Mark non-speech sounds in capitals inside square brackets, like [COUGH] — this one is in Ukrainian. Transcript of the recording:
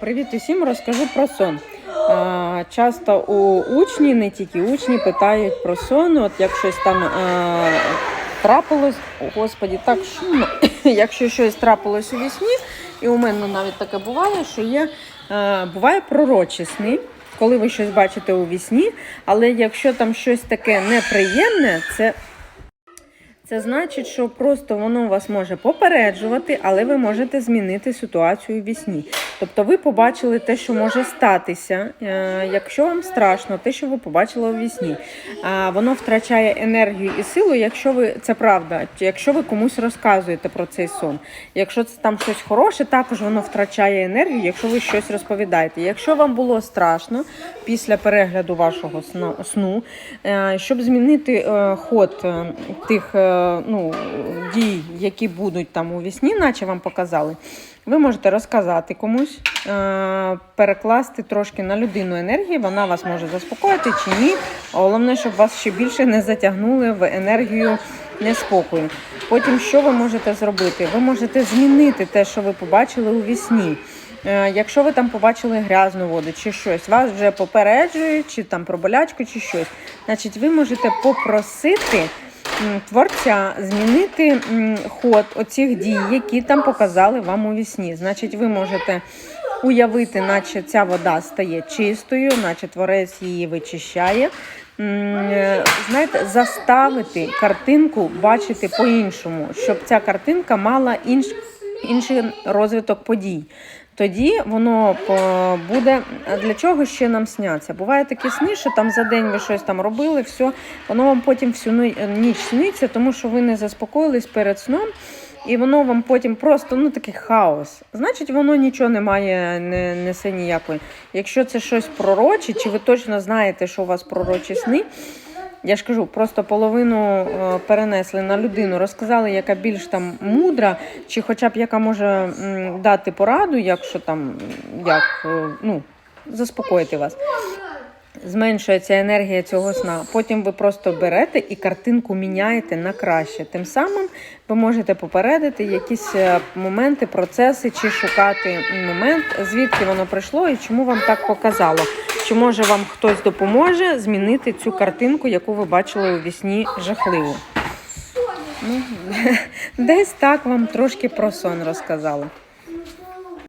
Привіт усім, розкажу про сон. Часто у учні, не тільки учні, питають про сон. От як щось там трапилось, о, господі, так шумно. [COUGHS] Якщо щось трапилось у вісні, і у мене навіть таке буває, що є буває пророчі сни, коли ви щось бачите у вісні, але якщо там щось таке неприємне, це це значить, що просто воно вас може попереджувати, але ви можете змінити ситуацію в вісні. Тобто ви побачили те, що може статися, е, якщо вам страшно, те, що ви побачили у вісні. А воно втрачає енергію і силу, якщо ви це правда, якщо ви комусь розказуєте про цей сон. Якщо це там щось хороше, також воно втрачає енергію, якщо ви щось розповідаєте. Якщо вам було страшно після перегляду вашого сну, е, щоб змінити е, ход тих ну, дій, які будуть там у вісні, наче вам показали, ви можете розказати комусь, е, перекласти трошки на людину енергії, вона вас може заспокоїти чи ні. Головне, щоб вас ще більше не затягнули в енергію неспокою. Потім, що ви можете зробити? Ви можете змінити те, що ви побачили у вісні. Е, Якщо ви там побачили грязну воду чи щось, вас вже попереджують, чи там про болячку, чи щось, значить ви можете попросити творця змінити ход оцих дій, які там показали вам у вісні. Значить, ви можете уявити, наче ця вода стає чистою, наче творець її вичищає. Е, Знаєте, заставити картинку бачити по-іншому, щоб ця картинка мала інш, інший розвиток подій. Тоді воно буде. Для чого ще нам сняться? Буває такі сни, що там за день ви щось там робили, все, воно вам потім всю ніч сниться, тому що ви не заспокоїлись перед сном. І воно вам потім просто ну такий хаос. Значить, воно нічого не має, не несе ніякої. Якщо це щось пророче, чи ви точно знаєте, що у вас пророчі сни, я ж кажу, просто половину е, перенесли на людину, розказали, яка більш там мудра, чи хоча б яка може дати пораду, якщо там як е, ну, заспокоїти вас. Зменшується енергія цього сна. Потім ви просто берете і картинку міняєте на краще. Тим самим ви можете попередити якісь е, моменти, процеси, чи шукати момент, звідки воно прийшло і чому вам так показало. Чи може вам хтось допоможе змінити цю картинку, яку ви бачили у вісні жахливу? Ну, [LAUGHS] десь так вам трошки про сон розказала.